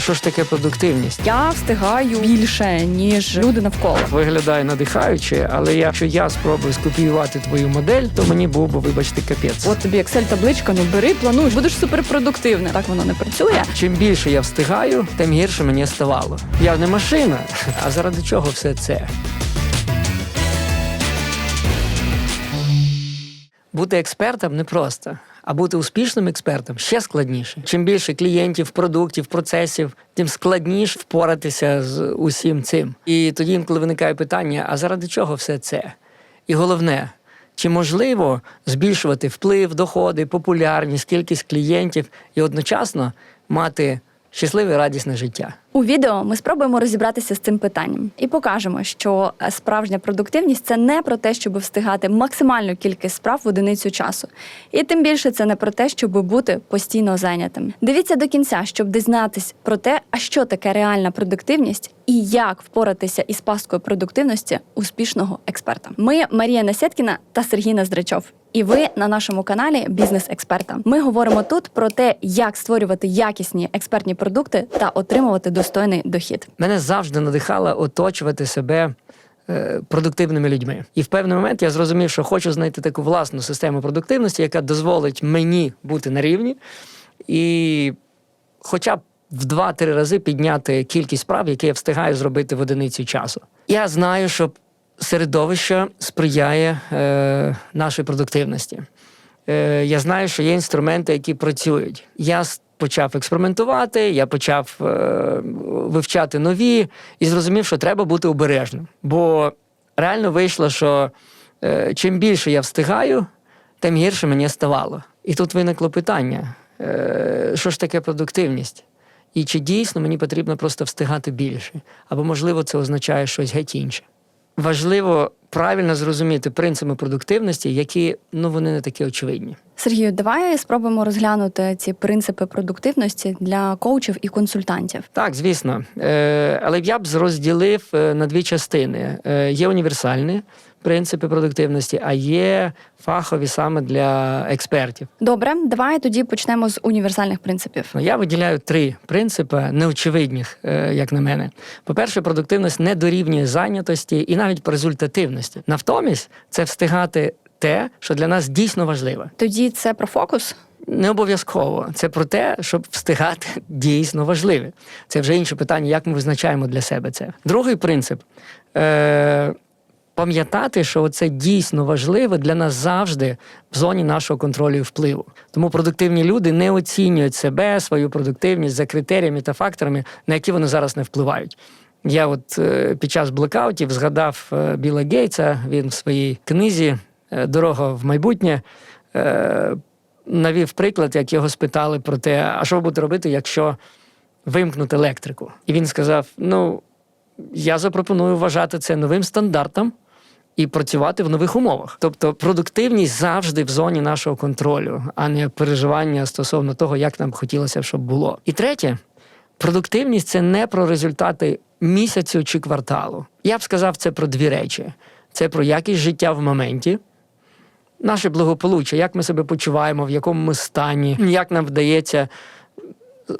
що ж таке продуктивність? Я встигаю більше ніж люди навколо. Виглядає надихаюче, але якщо я спробую скопіювати твою модель, то мені був би, вибачте, капець. От тобі Excel табличка, ну бери, плануй, будеш суперпродуктивним. Так воно не працює. Чим більше я встигаю, тим гірше мені ставало. Я не машина, а заради чого все це? Бути експертом непросто, а бути успішним експертом ще складніше. Чим більше клієнтів, продуктів, процесів, тим складніше впоратися з усім цим. І тоді інколи виникає питання: а заради чого все це? І головне, чи можливо збільшувати вплив, доходи, популярність, кількість клієнтів і одночасно мати щасливе радісне життя? У відео ми спробуємо розібратися з цим питанням і покажемо, що е, справжня продуктивність це не про те, щоб встигати максимальну кількість справ в одиницю часу. І тим більше це не про те, щоб бути постійно зайнятим. Дивіться до кінця, щоб дізнатись про те, а що таке реальна продуктивність і як впоратися із пасткою продуктивності успішного експерта. Ми Марія Насєткіна та Сергій Ноздрачов. І ви на нашому каналі Бізнес-експерта. Ми говоримо тут про те, як створювати якісні експертні продукти та отримувати достойний дохід. Мене завжди надихало оточувати себе е, продуктивними людьми. І в певний момент я зрозумів, що хочу знайти таку власну систему продуктивності, яка дозволить мені бути на рівні і хоча б в 2-3 рази підняти кількість справ, які я встигаю зробити в одиниці часу. Я знаю, що середовище сприяє е, нашій продуктивності. Е, я знаю, що є інструменти, які працюють. Я почав експериментувати, я почав е, вивчати нові і зрозумів, що треба бути обережним. Бо реально вийшло, що е, чим більше я встигаю, тим гірше мені ставало. І тут виникло питання: е, що ж таке продуктивність? І чи дійсно мені потрібно просто встигати більше? Або, можливо, це означає щось геть інше. Важливо правильно зрозуміти принципи продуктивності, які ну вони не такі очевидні. Сергію, давай спробуємо розглянути ці принципи продуктивності для коучів і консультантів. Так, звісно. Е, але я б розділив е, на дві частини: Е, є універсальні принципи продуктивності, а є фахові саме для експертів. Добре, давай тоді почнемо з універсальних принципів. Ну, Я виділяю три принципи неочевидних, е, як на мене. По-перше, продуктивність не дорівнює зайнятості і навіть результативності. Натомість це встигати те, що для нас дійсно важливе. Тоді це про фокус. Не обов'язково. Це про те, щоб встигати дійсно важливе. Це вже інше питання, як ми визначаємо для себе це. Другий принцип. Е- Пам'ятати, що це дійсно важливе для нас завжди в зоні нашого контролю і впливу. Тому продуктивні люди не оцінюють себе, свою продуктивність за критеріями та факторами, на які вони зараз не впливають. Я от е, під час блекаутів згадав е, Біла Гейтса, він в своїй книзі е, Дорога в майбутнє навів приклад, як його спитали про те, а що ви будете робити, якщо вимкнути електрику. І він сказав: Ну, я запропоную вважати це новим стандартом і працювати в нових умовах. Тобто продуктивність завжди в зоні нашого контролю, а не переживання стосовно того, як нам хотілося, щоб було. І третє, продуктивність це не про результати місяцю чи кварталу. Я б сказав, це про дві речі: це про якість життя в моменті. Наше благополуччя, як ми себе почуваємо, в якому ми стані, як нам вдається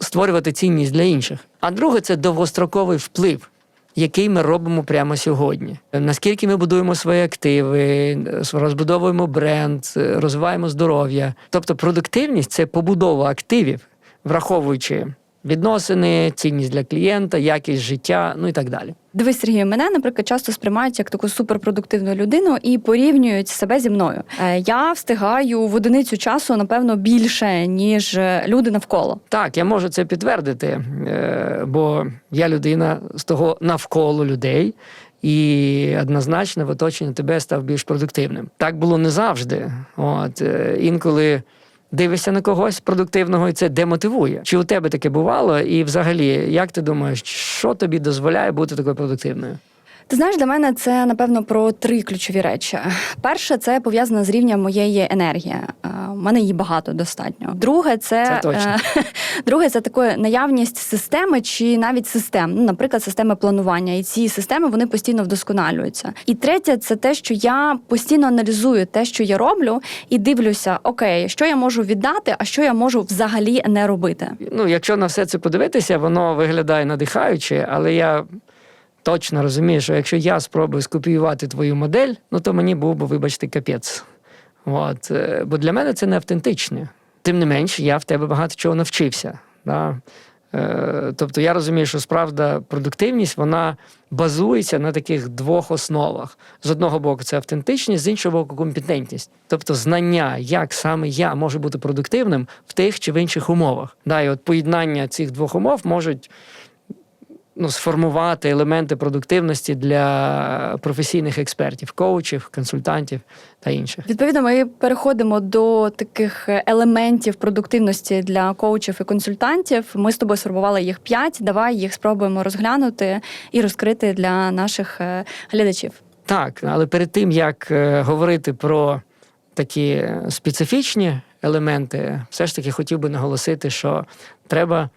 створювати цінність для інших. А друге це довгостроковий вплив, який ми робимо прямо сьогодні. Наскільки ми будуємо свої активи, розбудовуємо бренд, розвиваємо здоров'я. Тобто продуктивність це побудова активів, враховуючи відносини, цінність для клієнта, якість життя, ну і так далі. Дивись, Сергію, мене, наприклад, часто сприймають як таку суперпродуктивну людину і порівнюють себе зі мною. Е, Я встигаю в одиницю часу, напевно, більше, ніж е, люди навколо. Так, я можу це підтвердити, е, бо я людина з того навколо людей. І однозначно в оточенні тебе став більш продуктивним. Так було не завжди. От інколи дивишся на когось продуктивного, і це демотивує. Чи у тебе таке бувало? І взагалі, як ти думаєш, що тобі дозволяє бути такою продуктивною? Ти знаєш, для мене це напевно про три ключові речі. Перше, це пов'язано з рівнем моєї енергії. Е, У мене її багато достатньо. Друге, це, Це точно. е, друге, це таке наявність системи чи навіть систем, ну, наприклад, системи планування. І ці системи вони постійно вдосконалюються. І третє, це те, що я постійно аналізую те, що я роблю, і дивлюся, окей, що я можу віддати, а що я можу взагалі не робити. Ну, якщо на все це подивитися, воно виглядає надихаюче, але я точно розумію, що якщо я спробую скопіювати твою модель, ну то мені був би, вибачте, капець. От. е, Бо для мене це не автентичне. Тим не менш, я в тебе багато чого навчився. Да? Е, Тобто я розумію, що справда продуктивність вона базується на таких двох основах: з одного боку, це автентичність, з іншого боку, компетентність. Тобто знання, як саме я можу бути продуктивним в тих чи в інших умовах. Да, і от поєднання цих двох умов можуть ну, сформувати елементи продуктивності для професійних експертів, коучів, консультантів та інших. Відповідно, ми переходимо до таких елементів продуктивності для коучів і консультантів. Ми з тобою сформували їх п'ять. Давай їх спробуємо розглянути і розкрити для наших е, глядачів. Так, але перед тим як е, говорити про такі специфічні елементи, все ж таки хотів би наголосити, що треба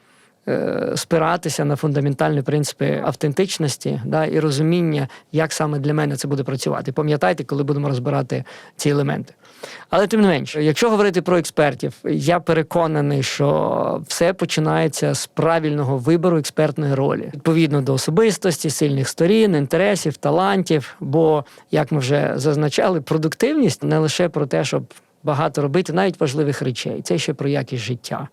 спиратися на фундаментальні принципи автентичності да, і розуміння, як саме для мене це буде працювати. Пам'ятайте, коли будемо розбирати ці елементи. Але тим не менш, якщо говорити про експертів, я переконаний, що все починається з правильного вибору експертної ролі відповідно до особистості, сильних сторін, інтересів, талантів. Бо, як ми вже зазначали, продуктивність не лише про те, щоб багато робити, навіть важливих речей, це ще про якість життя.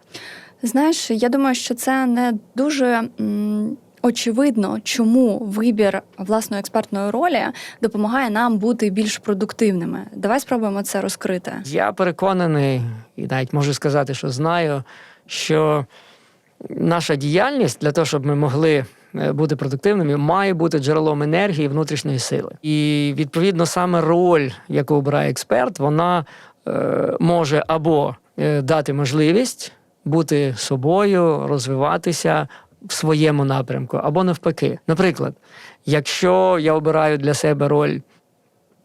Знаєш, я думаю, що це не дуже. м, Очевидно, чому вибір власної експертної ролі допомагає нам бути більш продуктивними. Давай спробуємо це розкрити. Я переконаний, і навіть можу сказати, що знаю, що наша діяльність для того, щоб ми могли е, бути продуктивними, має бути джерелом енергії і внутрішньої сили. І відповідно саме роль, яку обирає експерт, вона е, може або е, дати можливість бути собою, розвиватися в своєму напрямку, або навпаки. Наприклад, якщо я обираю для себе роль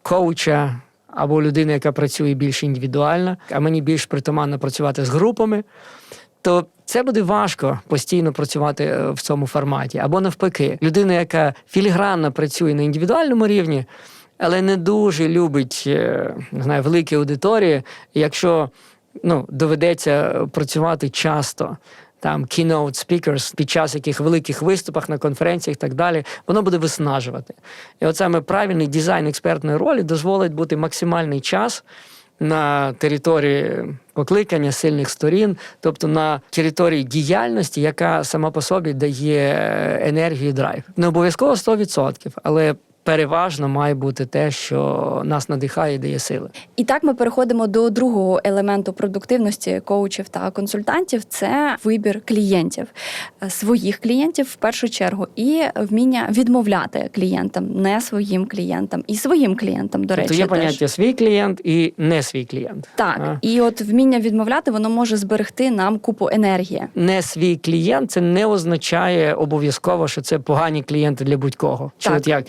коуча або людини, яка працює більш індивідуально, а мені більш притаманно працювати з групами, то це буде важко постійно працювати е, в цьому форматі. Або навпаки, людина, яка філігранно працює на індивідуальному рівні, але не дуже любить е, не знаю, великі аудиторії, якщо ну, доведеться працювати часто. Там keynote speakers під час яких великих виступах на конференціях і так далі, воно буде виснажувати. І от саме правильний дизайн експертної ролі дозволить бути максимальний час на території покликання сильних сторін, тобто на території діяльності, яка сама по собі дає енергію і драйв. Не обов'язково 100%, але переважно має бути те, що нас надихає і дає сили. І так ми переходимо до другого елементу продуктивності коучів та консультантів це вибір клієнтів, Е, своїх клієнтів в першу чергу, і вміння відмовляти клієнтам, не своїм клієнтам, і своїм клієнтам, до тобто речі, є теж. поняття свій клієнт і не свій клієнт. Так, А? і от вміння відмовляти воно може зберегти нам купу енергії. не свій клієнт, це не означає обов'язково, що це погані клієнти для будь-кого. Чи Так. от як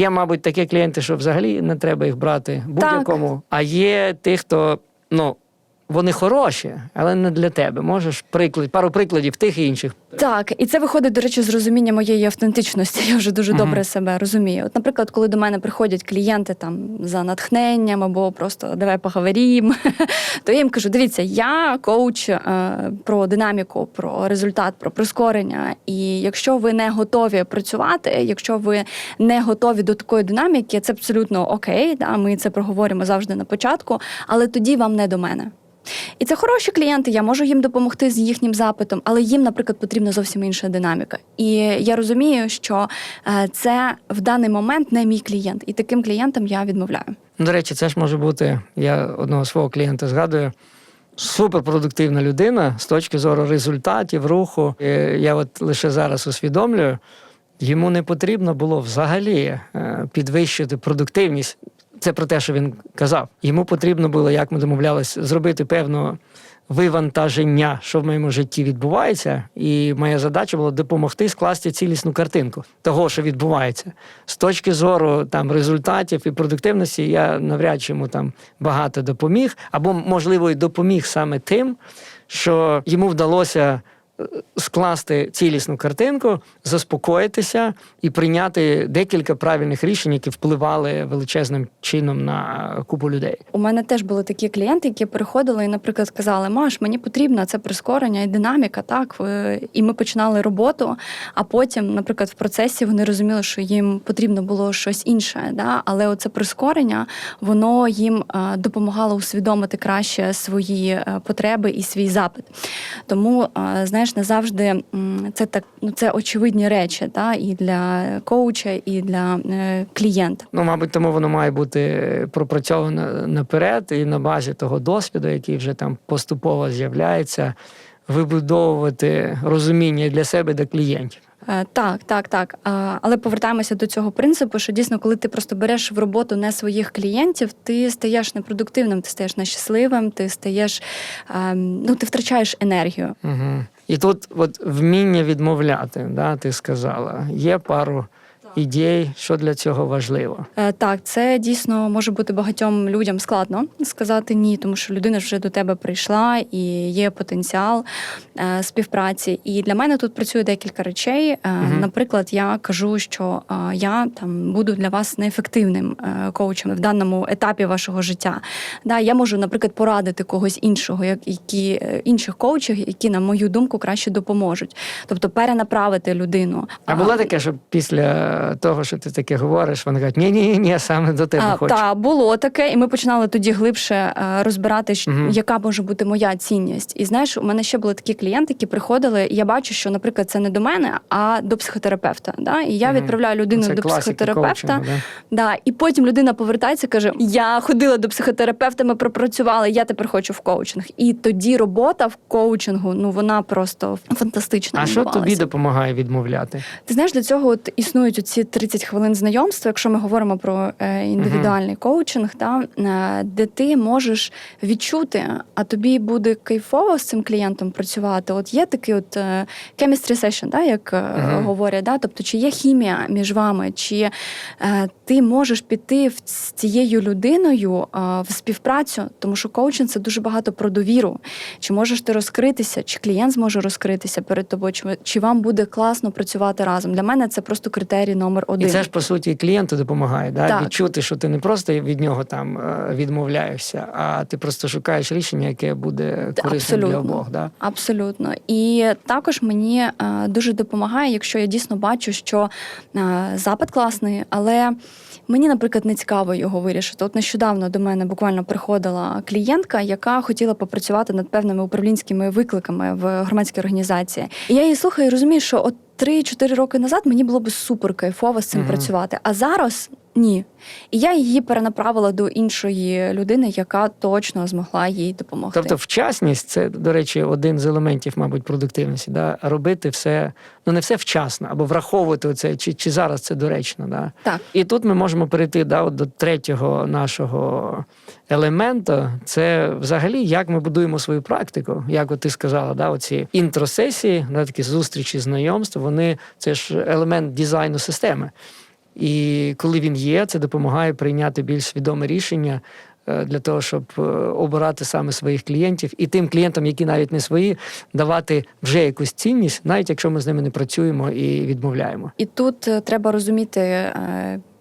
є, мабуть, такі клієнти, що взагалі не треба їх брати будь-якому. А є тих, хто ну вони хороші, але не для тебе. Можеш приклад, пару прикладів тих і інших. Так, і це виходить, до речі, з розуміння моєї автентичності. Я вже дуже Мгм. добре себе розумію. От, наприклад, коли до мене приходять клієнти там за натхненням або просто давай поговоримо, то я їм кажу: дивіться, я коуч е, про динаміку, про результат, про прискорення. І якщо ви не готові працювати, якщо ви не готові до такої динаміки, це абсолютно окей. Да, ми це проговоримо завжди на початку, але тоді вам не до мене. І це хороші клієнти, я можу їм допомогти з їхнім запитом, але їм, наприклад, потрібна зовсім інша динаміка. І я розумію, що е, це в даний момент не мій клієнт, і таким клієнтам я відмовляю. Ну, До речі, це ж може бути. Я одного свого клієнта згадую. Суперпродуктивна людина з точки зору результатів, руху. Я от лише зараз усвідомлюю, йому не потрібно було взагалі е, підвищити продуктивність. Це про те, що він казав. Йому потрібно було, як ми домовлялися, зробити певну вивантаження, що в моєму житті відбувається, і моя задача була допомогти скласти цілісну картинку того, що відбувається. З точки зору там результатів і продуктивності, я навряд чи йому там багато допоміг, або можливо і допоміг саме тим, що йому вдалося. Скласти цілісну картинку, заспокоїтися і прийняти декілька правильних рішень, які впливали величезним чином на купу людей. У мене теж були такі клієнти, які приходили і, наприклад, сказали: Маш, мені потрібно це прискорення і динаміка, так і ми починали роботу. А потім, наприклад, в процесі вони розуміли, що їм потрібно було щось інше. Да? Але оце прискорення воно їм е, допомагало усвідомити краще свої е, потреби і свій запит. Тому, е, знаєш, не завжди це так, ну це очевидні речі, да? і для коуча, і для е, клієнта. Ну, мабуть, тому воно має бути пропрацьовано наперед, і на базі того досвіду, який вже там поступово з'являється, вибудовувати розуміння для себе для клієнтів. Е, Так, так, так. Але повертаємося до цього принципу, що дійсно, коли ти просто береш в роботу не своїх клієнтів, ти стаєш непродуктивним, ти стаєш нещасливим, ти стаєш ем, ну ти втрачаєш енергію. Угу. І тут от вміння відмовляти, да, ти сказала. Є пару ідей, що для цього важливо. Е, Так, це дійсно може бути багатьом людям складно сказати ні, тому що людина вже до тебе прийшла і є потенціал е, співпраці. І для мене тут працює декілька речей. Е, Мгм. Наприклад, я кажу, що е, я там буду для вас неефективним е, коучем в даному етапі вашого життя. Да, я можу, наприклад, порадити когось іншого, як які інших коучів, які, на мою думку, краще допоможуть. Тобто перенаправити людину. А було таке, що після того, що ти таке говориш, вони кажуть, ні, ні, ні, саме до тебе хочу. та було таке, і ми починали тоді глибше е, розбирати, що- яка може бути моя цінність. І знаєш, у мене ще були такі клієнти, які приходили. І я бачу, що, наприклад, це не до мене, а до психотерапевта. Да? І я відправляю людину Це до психотерапевта. коучингу, да? Да, і потім людина повертається, каже: Я ходила до психотерапевта, ми пропрацювали, я тепер хочу в коучинг. І тоді робота в коучингу, ну вона просто фантастична. А що тобі допомагає відмовляти? Ти знаєш, для цього от існують ці 30 хвилин знайомства, якщо ми говоримо про е, індивідуальний коучинг, та, е, де ти можеш відчути, а тобі буде кайфово з цим клієнтом працювати. От є такий от е, chemistry session, да, як Мгм. говорять, да? тобто чи є хімія між вами, чи ти можеш піти з цією людиною в співпрацю, тому що коучинг це дуже багато про довіру. Чи можеш ти розкритися, чи клієнт зможе розкритися перед тобою, чи, чи вам буде класно працювати разом. Для мене це просто критерій номер один. І це ж по суті клієнту допомагає, да? Так. відчути, що ти не просто від нього там е, відмовляєшся, а ти просто шукаєш рішення, яке буде корисним для обох. Да? Абсолютно. І також мені е, дуже допомагає, якщо я дійсно бачу, що е, запит класний, але мені, наприклад, не цікаво його вирішити. От нещодавно до мене буквально приходила клієнтка, яка хотіла попрацювати над певними управлінськими викликами в громадській організації. І я її слухаю і розумію, що от 3-4 роки назад мені було б супер кайфово з цим Мгм. працювати. А зараз ні. І я її перенаправила до іншої людини, яка точно змогла їй допомогти. Тобто, вчасність це, до речі, один з елементів, мабуть, продуктивності. Да? Робити все, ну не все вчасно, або враховувати оце, чи, чи зараз це доречно. Да? Так. І тут ми можемо перейти да, от до третього нашого елементу. Це взагалі як ми будуємо свою практику. Як от ти сказала, да, оці інтросесії, да, такі зустрічі, знайомства, вони це ж елемент дизайну системи. І коли він є, це допомагає прийняти більш свідоме рішення е, для того, щоб е, обирати саме своїх клієнтів, і тим клієнтам, які навіть не свої, давати вже якусь цінність, навіть якщо ми з ними не працюємо і відмовляємо. І тут е, треба розуміти,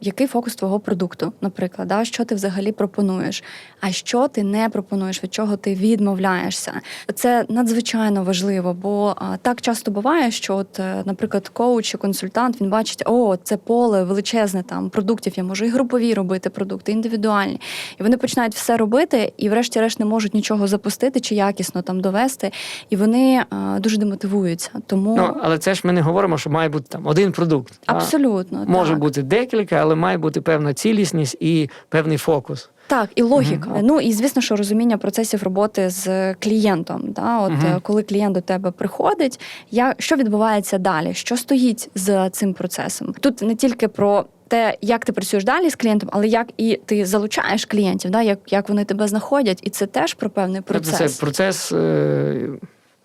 який фокус твого продукту, наприклад, да? що ти взагалі пропонуєш, а що ти не пропонуєш, від чого ти відмовляєшся. Це надзвичайно важливо, бо так часто буває, що, от, е, наприклад, коуч чи консультант він бачить, о, це поле величезне там продуктів. Я можу і групові робити продукти, індивідуальні. І вони починають все робити, і, врешті-решт, не можуть нічого запустити чи якісно там довести. І вони дуже демотивуються. Тому Ну, але це ж ми не говоримо, що має бути там один продукт. абсолютно Може так. бути декілька, але має бути певна цілісність і певний фокус. Так, і логіка. Мгм. Ну і звісно, що розуміння процесів роботи з клієнтом. Да? От е, коли клієнт до тебе приходить, я що відбувається далі? Що стоїть за цим процесом? Тут не тільки про те, як ти працюєш далі з клієнтом, але як і ти залучаєш клієнтів, да? як, як вони тебе знаходять, і це теж про певний Тобто процес. Це процес е,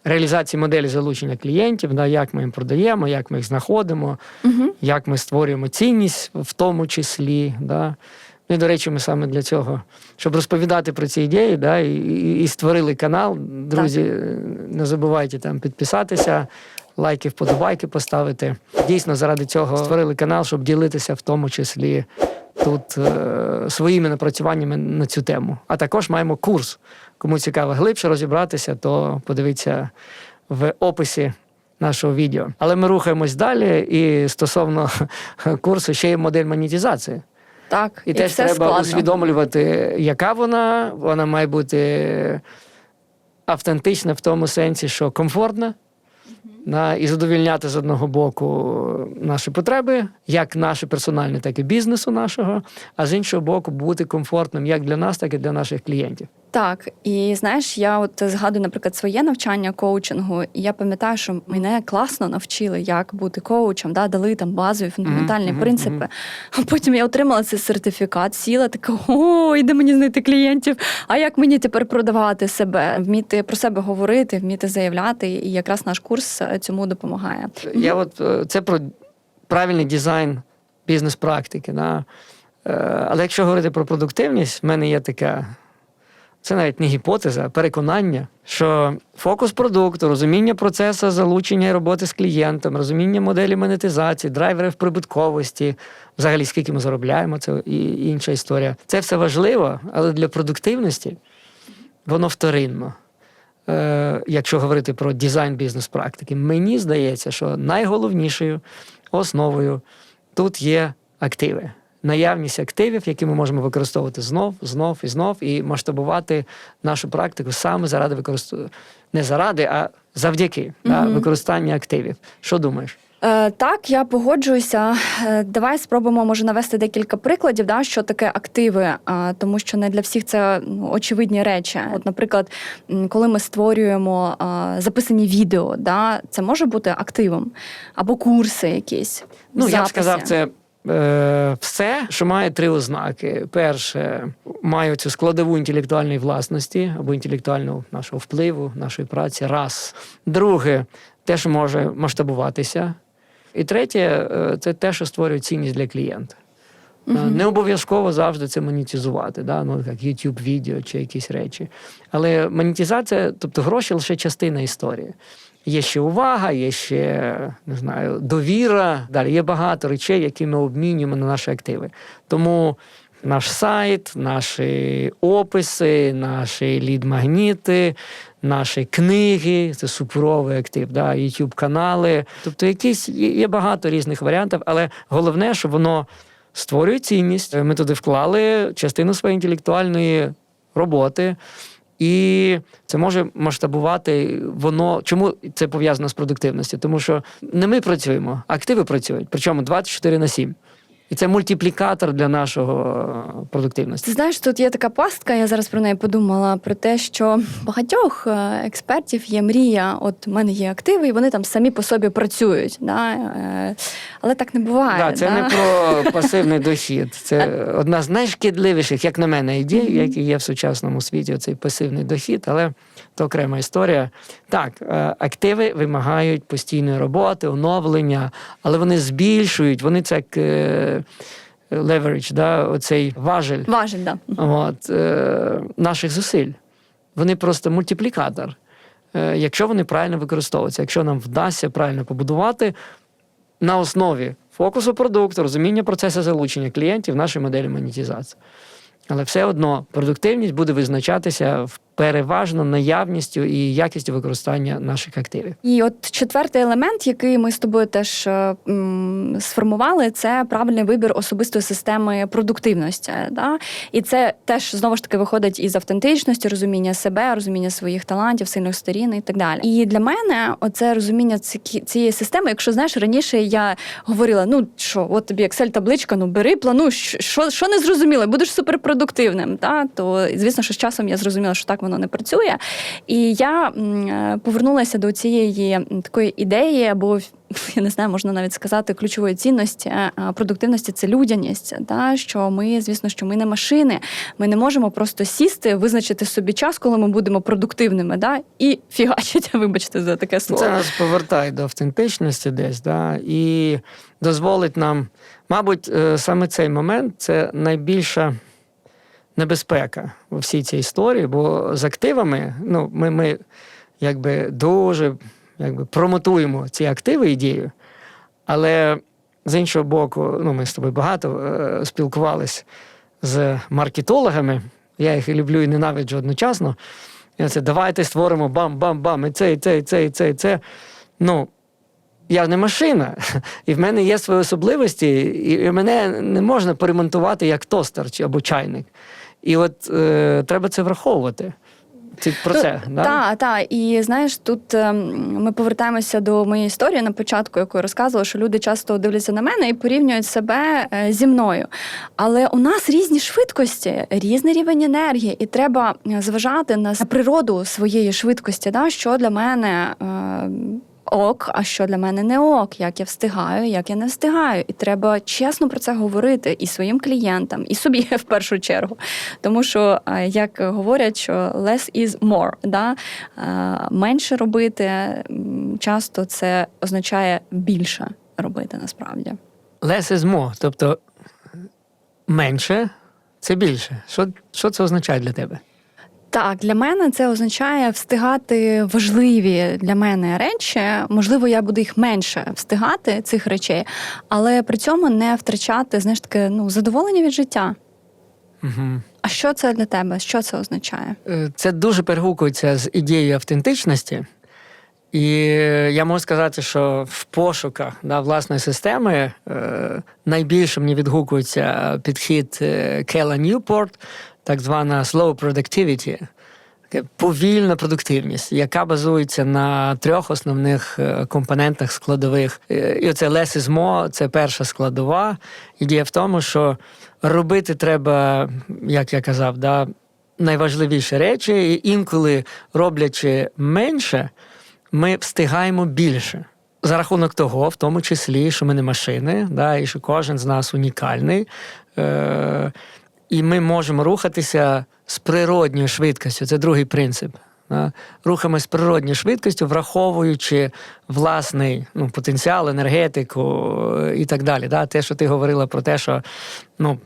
реалізації моделі залучення клієнтів, да, як ми їм продаємо, як ми їх знаходимо, Угу. як ми створюємо цінність в тому числі. Да. Ну, і, до речі, ми саме для цього, щоб розповідати про ці ідеї, да, і, і, і створили канал. Друзі, е, не забувайте там підписатися, лайки, вподобайки поставити. Дійсно, заради цього створили канал, щоб ділитися в тому числі тут е, своїми напрацюваннями на цю тему. А також маємо курс. Кому цікаво глибше розібратися, то подивіться в описі нашого відео. Але ми рухаємось далі, і стосовно курсу ще є модель монетизації. Так, І, теж все треба складно. усвідомлювати, яка вона. Вона має бути автентична в тому сенсі, що комфортна. Да, і задовільняти з одного боку наші потреби, як наші персональні, так і бізнесу нашого, а з іншого боку, бути комфортним як для нас, так і для наших клієнтів. Так, і знаєш, я от згадую, наприклад, своє навчання коучингу, і я пам'ятаю, що мене класно навчили, як бути коучем, да, дали там базові фундаментальні мгм, принципи. А потім я отримала цей сертифікат, сіла така: о, іде мені знайти клієнтів. А як мені тепер продавати себе, вміти про себе говорити, вміти заявляти, і якраз наш курс е, цьому допомагає. Я от е, це про правильний дизайн бізнес-практики. Да? Е, Але якщо говорити про продуктивність, в мене є така. Це навіть не гіпотеза, а переконання, що фокус продукту, розуміння процесу залучення і роботи з клієнтом, розуміння моделі монетизації, драйверів прибутковості, взагалі скільки ми заробляємо, це і інша історія. Це все важливо, але для продуктивності воно вторинно. Е, якщо говорити про дизайн бізнес-практики, мені здається, що найголовнішою основою тут є активи. Наявність активів, які ми можемо використовувати знов, знов і знов, і масштабувати нашу практику саме заради використання не заради, а завдяки да, використання активів. Що думаєш? Е, так, я погоджуюся. Е, давай спробуємо може навести декілька прикладів, да, що таке активи, е, тому що не для всіх це ну, очевидні речі. От, наприклад, коли ми створюємо записані відео, да, це може бути активом, або курси якісь. Ну, я б сказав, це все, що має три ознаки. Перше, має цю складову інтелектуальної власності або інтелектуального нашого впливу, нашої праці. Раз. Друге, те, що може масштабуватися. І третє, е, це те, що створює цінність для клієнта. Е, Мгм. Не обов'язково завжди це монетизувати, да? ну, як YouTube відео чи якісь речі. Але монетизація, тобто гроші лише частина історії. Є ще увага, є ще не знаю, довіра. Далі є багато речей, які ми обмінюємо на наші активи. Тому наш сайт, наші описи, наші лід-магніти, наші книги це суперовий актив, да, YouTube канали. Тобто, якісь є багато різних варіантів, але головне, щоб воно створює цінність. Ми туди вклали частину своєї інтелектуальної роботи. І це може масштабувати воно. Чому це пов'язано з продуктивністю? Тому що не ми працюємо, активи працюють, причому 24 на 7. І це мультиплікатор для нашого е, продуктивності. Ти знаєш, тут є така пастка, я зараз про неї подумала, про те, що багатьох е, експертів є мрія, от в мене є активи, і вони там самі по собі працюють. Да? е, Але так не буває. Да, це да? не про пасивний дохід. Це одна з найшкідливіших, як на мене, ідей, які є в сучасному світі, цей пасивний дохід, але це окрема історія. Так, е, активи вимагають постійної роботи, оновлення, але вони збільшують, вони це як е, leverage, да, оцей важель Важель, да. от, е, наших зусиль. Вони просто мультиплікатор. Якщо вони правильно використовуються, якщо нам вдасться правильно побудувати на основі фокусу продукту, розуміння процесу залучення клієнтів нашої моделі монетизації. Але все одно продуктивність буде визначатися в переважно наявністю і якістю використання наших активів. І от четвертий елемент, який ми з тобою теж е, м, сформували, це правильний вибір особистої системи продуктивності. Да? І це теж знову ж таки виходить із автентичності, розуміння себе, розуміння своїх талантів, сильних сторін і так далі. І для мене оце розуміння ці- цієї системи, якщо знаєш, раніше я говорила: ну що, от тобі Excel-табличка, ну бери, плануй, що, що не зрозуміло, будеш суперпродуктивним. Да? То звісно, що з часом я зрозуміла, що так воно не працює. І я е, повернулася до цієї такої ідеї, або я не знаю, можна навіть сказати, ключової цінності е, продуктивності це людяність. Да? Що ми, звісно, що ми не машини. Ми не можемо просто сісти, визначити собі час, коли ми будемо продуктивними, да? і фігачить, вибачте за таке слово. Це нас повертає до автентичності десь, да, і дозволить нам, мабуть, е, саме цей момент це найбільша небезпека у всій цій історії, бо з активами, ну, ми, ми якби дуже якби, промотуємо ці активи ідею, але з іншого боку, ну, ми з тобою багато е, спілкувалися з маркетологами. Я їх і люблю і ненавиджу одночасно. І це давайте створимо бам-бам-бам, і це, і це, і це, і це, і це. Ну, я не машина, і в мене є свої особливості, і мене не можна поремонтувати як тостер чи або чайник. І от е, треба це враховувати. Ти про це, да? Так, так. І знаєш, тут ем, ми повертаємося до моєї історії на початку, яку я розказувала, що люди часто дивляться на мене і порівнюють себе е, зі мною. Але у нас різні швидкості, різний рівень енергії, і треба е, зважати на природу своєї швидкості, да, що для мене. Е, Ок, а що для мене не ок, як я встигаю, як я не встигаю. І треба чесно про це говорити і своїм клієнтам, і собі в першу чергу. Тому що, е, як говорять, що less is more, да? Е, менше робити часто це означає більше робити насправді. Less is more, тобто менше це більше. Що, що це означає для тебе? Так, для мене це означає встигати важливі для мене речі. Можливо, я буду їх менше встигати цих речей, але при цьому не втрачати знаєш таке ну задоволення від життя. Угу. А що це для тебе? Що це означає? Е, Це дуже перегукується з ідеєю автентичності. І я можу сказати, що в пошуках да, власної системи е, найбільше мені відгукується підхід е, Кела Ньюпорт, так звана slow productivity, таке повільна продуктивність, яка базується на трьох основних е, компонентах складових. Е, І оце less is more – це перша складова. Ідея в тому, що робити треба, як я казав, да, найважливіші речі, і інколи роблячи менше, ми встигаємо більше. За рахунок того, в тому числі, що ми не машини, да, і що кожен з нас унікальний. Е- і ми можемо рухатися з природньою швидкістю. Це другий принцип. Рухаємось з природньою швидкістю, враховуючи власний ну, потенціал, енергетику е, і так далі. Да? Те, що ти говорила про те, що ну,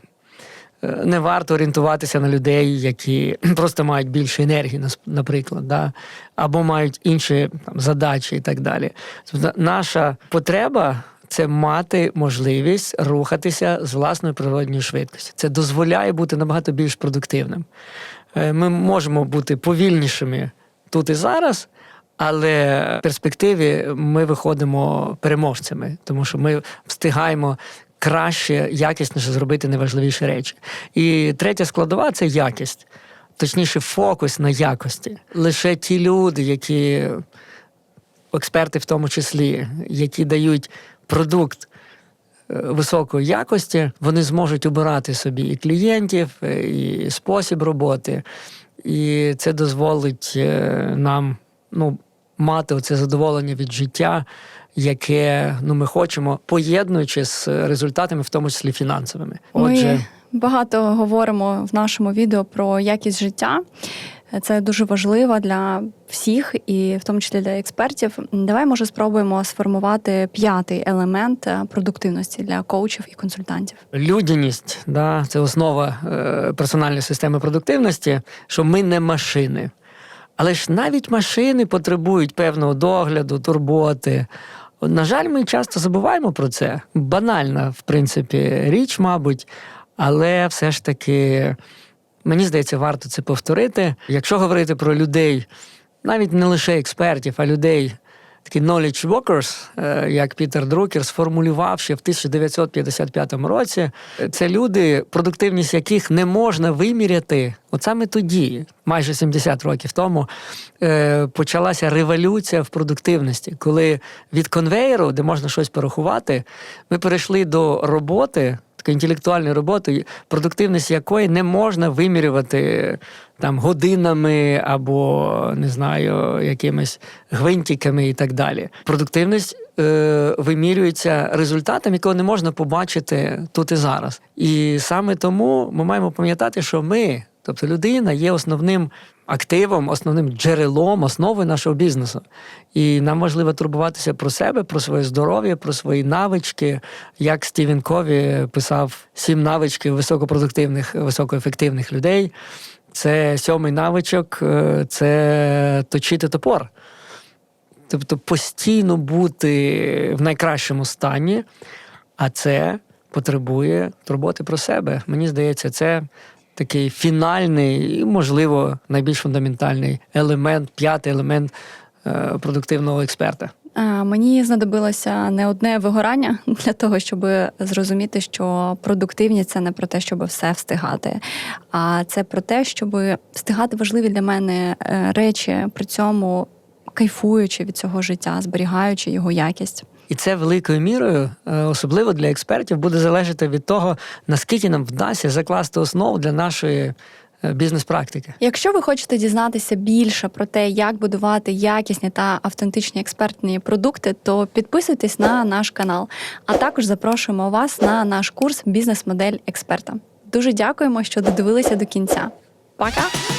е, не варто орієнтуватися на людей, які просто мають більше енергії, наприклад, да? або мають інші там, задачі і так далі. Тобто наша потреба це мати можливість рухатися з власною природньою швидкістю. Це дозволяє бути набагато більш продуктивним. Е, Ми можемо бути повільнішими тут і зараз. Але в перспективі ми виходимо переможцями, тому що ми встигаємо краще, якісніше зробити найважливіші речі. І третя складова це якість, точніше, фокус на якості. Лише ті люди, які експерти, в тому числі, які дають продукт е, високої якості, вони зможуть обирати собі і клієнтів, е, і спосіб роботи. І це дозволить е, нам ну, мати оце задоволення від життя, яке ну, ми хочемо, поєднуючи з результатами, в тому числі фінансовими. Отже, Ми багато говоримо в нашому відео про якість життя. Це дуже важливо для всіх, і в тому числі для експертів. Давай може спробуємо сформувати п'ятий елемент е, продуктивності для коучів і консультантів. людяність да, це основа е, персональної системи продуктивності, що ми не машини. Але ж навіть машини потребують певного догляду, турботи. На жаль, ми часто забуваємо про це. Банальна, в принципі, річ, мабуть, але все ж таки, мені здається, варто це повторити. Якщо говорити про людей, навіть не лише експертів, а людей, такі knowledge workers, е, як Пітер Друкер, сформулював ще в 1955 році. Це люди, продуктивність яких не можна виміряти. От саме тоді, майже 70 років тому, е, почалася революція в продуктивності, коли від конвейеру, де можна щось порахувати, ми перейшли до роботи. Такою інтелектуальною роботою, продуктивність якої не можна вимірювати там годинами або не знаю, якимись гвинтиками і так далі. Продуктивність е, вимірюється результатом, якого не можна побачити тут і зараз. І саме тому ми маємо пам'ятати, що ми, тобто людина, є основним активом, основним джерелом, основою нашого бізнесу. І нам важливо турбуватися про себе, про своє здоров'я, про свої навички. Як Стівен Кові писав сім навичків високопродуктивних, високоефективних людей. Це сьомий навичок, е, це точити топор. Тобто постійно бути в найкращому стані, а це потребує турботи про себе. Мені здається, це такий фінальний і, можливо, найбільш фундаментальний елемент, п'ятий елемент е, продуктивного експерта. Мені знадобилося не одне вигорання для того, щоб зрозуміти, що продуктивність це не про те, щоб все встигати, а це про те, щоб встигати важливі для мене е, речі, при цьому кайфуючи від цього життя, зберігаючи його якість. І це великою мірою, е, особливо для експертів, буде залежати від того, наскільки нам вдасться закласти основу для нашої е, бізнес-практики. Якщо ви хочете дізнатися більше про те, як будувати якісні та автентичні експертні продукти, то підписуйтесь на наш канал. А також запрошуємо вас на наш курс Бізнес-модель експерта. Дуже дякуємо, що додивилися до кінця. Пока!